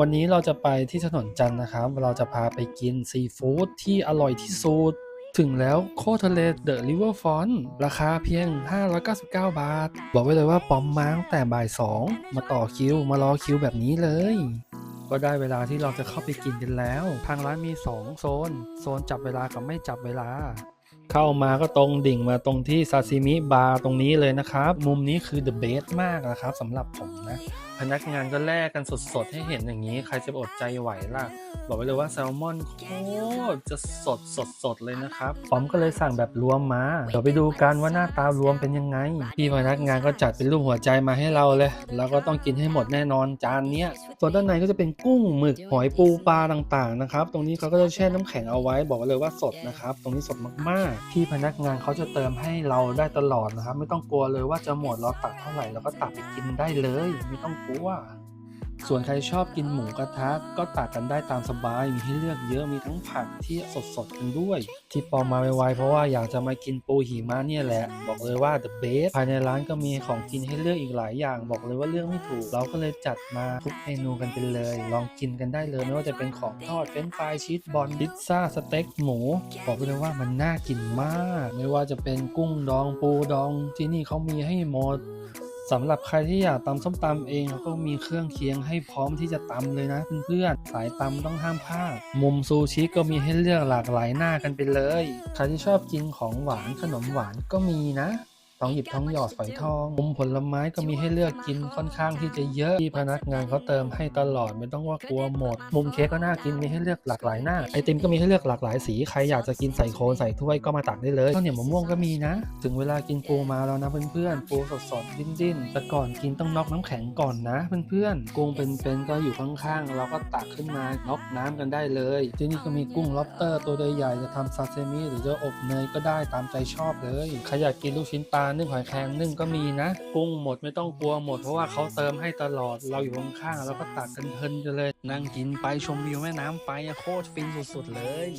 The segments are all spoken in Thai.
วันนี้เราจะไปที่ถนนจันทร์นะครับ เราจะพาไปกินซีฟู้ดที่อร่อยที่สุด ถึงแล้วโคทะเลเดอะริเวอร์ฟอนราคาเพียง 599 บาท บอกไว้เลยว่าปอมมาตั้งแต่บ่าย 2 มาต่อคิว มารอคิวแบบนี้เลย ก็ได้เวลาที่เราจะเข้าไปกินกันแล้ว ทางร้านมี 2 โซน โซนจับเวลากับไม่จับเวลาเข้ามาก็ตรงดิ่งมาตรงที่ซาซิมิบาร์ตรงนี้เลยนะครับ มุมนี้คือ the best มากนะครับสำหรับผมนะ พนักงานก็แลกกันสดๆ ให้เห็นอย่างนี้ ใครจะอดใจไหวล่ะ บอกไว้เลยว่าแซลมอนโคตรจะสดสดสดๆเลยนะครับปอมก็เลยสั่งแบบรวมมา เดี๋ยวไปดูกันว่าหน้าตารวมเป็นยังไง พี่พนักงานก็จัดเป็นรูปหัวใจมาให้เราเลย แล้วก็ต้องกินให้หมดแน่นอนจานเนี้ยส่วนด้านในก็จะเป็นกุ้งหมึกหอยปูปลาต่างๆนะครับ ตรงนี้เขาก็จะแช่น้ำแข็งเอาไว้ บอกไว้เลยว่าสดนะครับ ตรงนี้สดมากที่พนักงานเขาจะเติมให้เราได้ตลอดนะครับ ไม่ต้องกลัวเลยว่าจะหมดเราตักเท่าไหร่เราก็ตักไปกินได้เลย ไม่ต้องกลัว ส่วนใครชอบกินหมูกระทะก็ตักกันได้ตามสบาย มีให้เลือกเยอะ มีทั้งผักที่สดๆกันด้วย ที่ปอมมาไวๆเพราะว่าอยากจะมากินปูหิมะเนี่ยแหละ บอกเลยว่า the best ภายในร้านก็มีของกินให้เลือกอีกหลายอย่าง บอกเลยว่าเลือกไม่ถูก เราก็เลยจัดมาทุกเมนูกันไปเลย ลองกินกันได้เลย ไม่ว่าจะเป็นของทอดเฟรนช์ฟรายชีสบอลพิซซ่า สเต็ก หมู บอกเลยว่ามันน่ากินมาก ไม่ว่าจะเป็นกุ้งดอง ปูดอง ที่นี่เขามีให้หมด สำหรับใครที่อยากตำส้มตำเองเขาก็มีเครื่องเคียงให้พร้อมที่จะตำเลยนะเพื่อนๆสายตำต้องห้ามพลาดมุมซูชิก็มีให้เลือกหลากหลายหน้ากันไปเลย ใครที่ชอบกินของหวานขนมหวานก็มีนะ องหยิบทองหยอดฝอยทองมุมผลไม้ก็มีให้เลือกกินค่อนข้างที่จะเยอะที่พนักงานเขาเติมให้ตลอดไม่ต้องว่ากลัวหมด มุมเค้กก็น่ากินมีให้เลือกหลากหลายหน้าไอติมก็มีให้เลือกหลากหลายสีใครอยากจะกินใส่โคนใส่ถ้วยก็มาตักได้เลยข้าวเหนียวมะม่วงก็มีนะ ถึงเวลากินปูมาแล้วนะเพื่อนๆปูสดๆดิ้นๆแต่ก่อนกินต้องน็อกน้ำแข็งก่อนนะเพื่อนๆกุ้งเป็นๆก็อยู่ข้างๆเราก็ตักขึ้นมาน็อกน้ำกันได้เลย ที่นี่ก็มีกุ้งล็อบสเตอร์ตัวใหญ่ๆจะทำซาซิมิหรือจะอบเนยก็ได้ตามใจชอบเลยใครอยากกินลูกชิ้นปลานึ่งหอยแครงนึ่งก็มีนะ กุ้งหมดไม่ต้องกลัวหมดเพราะว่าเขาเติมให้ตลอดเราอยู่ข้างๆเราก็ตักกันเพลินกันเลย นั่งกินไปชมวิวแม่น้ำไปโคตรฟินสุดๆเลย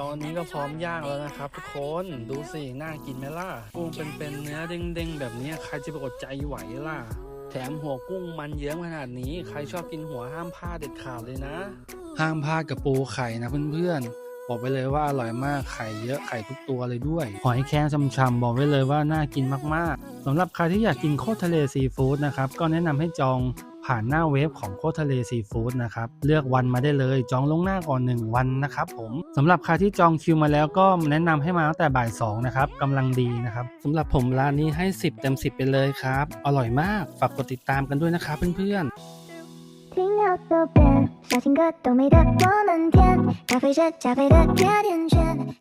ตอนนี้ก็พร้อมย่างแล้วนะครับ ทุกคนดูสิน่ากินไหมล่ะกุ้งเป็นๆเนื้อเด้งๆ แบบนี้ใครจะไปอดใจไหวล่ะแถมหัวกุ้งมันเยิ้มขนาดนี้ ใครชอบกินหัวห้ามพลาดเด็ดขาดเลยนะ ห้ามพลาดกับปูไข่นะเพื่อนๆ บอกไปเลยว่าอร่อยมากไข่เยอะไข่ทุกตัวเลยด้วยหอยแครงช่ำๆบอกไว้เลยว่าน่ากินมากๆสำหรับใครที่อยากกินโคตรทะเลซีฟู้ดนะครับก็แนะนำให้จองผ่านหน้าเว็บของโคตรทะเลซีฟู้ดนะครับ เลือกวันมาได้เลยจองล่วงหน้าก่อน 1 วันนะครับผมสำหรับใครที่จองคิวมาแล้วก็แนะนำให้มาตั้งแต่บ่าย2นะครับกำลังดีนะครับสำหรับผมร้านนี้ให้ 10 เต็ม 10 ไปเลยครับ อร่อยมากฝากกดติดตามกันด้วยนะครับเพื่อนๆ 小情歌都没得我们甜，咖啡是加菲的甜甜圈，